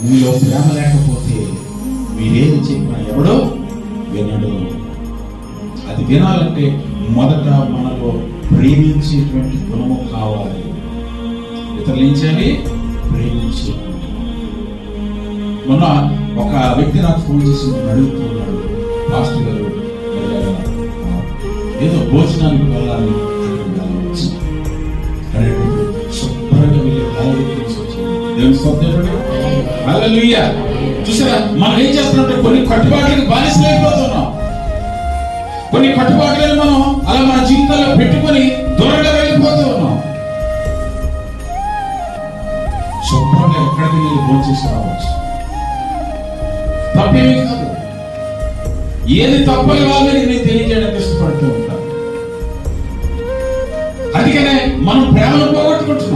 మీలో ప్రేమ లేకపోతే మీరేం చెప్పినా ఎవడో వినడు. అది వినాలంటే మొదట మనలో ప్రేమించేటువంటి గుణము కావాలి. ఇతరులు ఏం చేయాలి? ప్రేమించే మొన్న ఒక వ్యక్తి నాకు ఫోన్ చేసి నన్ను అడుగుతున్నాడు. పాస్టర్ గారు ఏదో భోజనానికి వెళ్ళాలి శుభ్రంగా వెళ్ళి ఆలోచించి దేవుని సొంత హల్లెలూయా చూసారా? మనం ఏం చేస్తున్నామంటే కొన్ని కట్టుబాట్లకు బానిసలైపోతున్నాం. కొన్ని కట్టుబాట్లను మనం అలా మన జీవితంలో పెట్టుకొని దూరంగా వెళ్ళిపోతూ ఉన్నాం. శుభ్రంగా ఎక్కడికి వెళ్ళి భోజనం రావచ్చు. తప్పేమీ కాదు. ఏది తప్పని వాళ్ళని నేను తెలియజేయడానికి ఇష్టపడుతూ ఉంటాను. అందుకనే మనం ప్రేమను పోగొట్టుకుంటున్నాం.